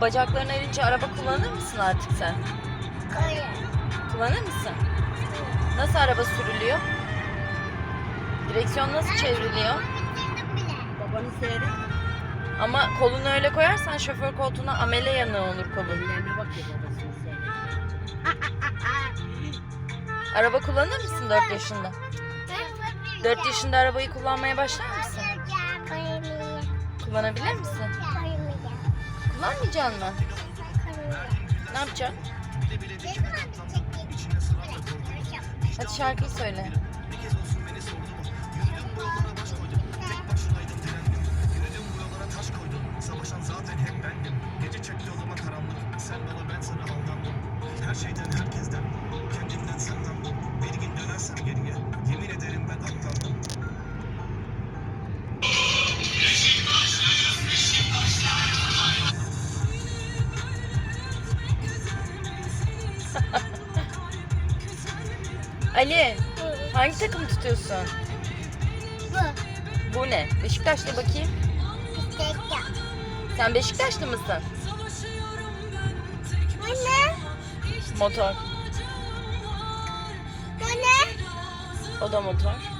bacaklarını erince araba kullanır mısın artık sen? Hayır. Kullanır mısın? Nasıl araba sürülüyor? Direksiyon nasıl çevriliyor? Babanı seyret. Ama kolunu öyle koyarsan şoför koltuğuna amele yanığı olur kolun. Ellerine bakıyor babasını seyret. Araba kullanır mısın 4 yaşında? 4 yaşında arabayı kullanmaya başlar mısın? Kullanabilir misin? Kullanmayacaksın mı? Ne yapacaksın? Hadi şarkıyı söyle. Savaşan zaten hep Ali, hangi takımı tutuyorsun? Bu. Bu ne? Beşiktaşlı bakayım. Bisiklet. Sen Beşiktaşlı mısın? Bu ne? Motor. Bu ne? O da motor.